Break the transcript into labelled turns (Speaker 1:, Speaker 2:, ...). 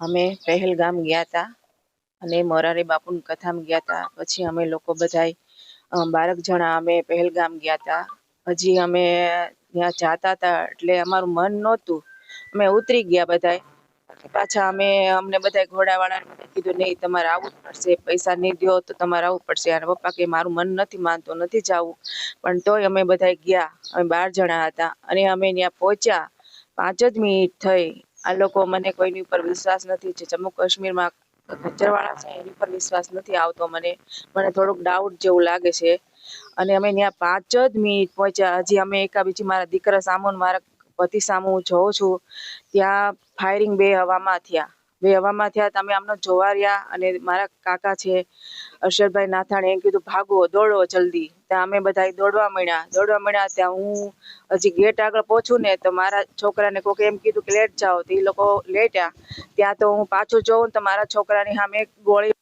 Speaker 1: અમે પહેલગામ ગયા હતા અને મોરારી બાપુની કથામાં ગયા હતા પછી અમે લોકો બધાય બારક જણા અમે પહેલગામ ગયા હતા હજી અમે ત્યાં જાતા હતા એટલે અમારું મન નહોતું. અમે ઉતરી ગયા બધાય. પાછા અમે અમને બધા ઘોડાવાળાને કીધું, નહીં, તમારે આવવું જ પડશે, પૈસા નહીં દ્યો તો તમારે આવવું પડશે. અને પપ્પા કે, મારું મન નથી માનતો, નથી જવું. પણ તોય અમે બધા ગયા, અમે બાર જણા હતા અને અમે ત્યાં પહોંચ્યા. પાંચ જ મિનિટ થઈ. આ લોકો મને કોઈની ઉપર વિશ્વાસ નથી જે જમ્મુ કાશ્મીરમાં ખચ્ચરવાળા છે, એની ઉપર વિશ્વાસ નથી આવતો મને. મને થોડુંક ડાઉટ જેવું લાગે છે. અને અમે ત્યાં પાંચ જ મિનિટ પહોંચ્યા. હજી અમે એકા બીજી મારા દીકરા સામોન મારા પતિ સામુ જોઉં છું. ત્યાં ફાયરિંગ બે હવામાં થયા. બે હવામાં થયા, તમે આમનો જોવા રહ્યા અને મારા કાકા છે, અરશદભાઈ નાથાણે, એમ કીધું, ભાગો, દોડો જલ્દી. ત્યાં અમે બધા દોડવા મળ્યા દોડવા મળ્યા ત્યાં હું હજી ગેટ આગળ પહોંચું ને તો મારા છોકરાને કોઈક એમ કીધું કે, લેટ જાઓ. તો એ લોકો લેટ્યા. ત્યાં તો હું પાછું જોઉં તો મારા છોકરાની સામે એક ગોળી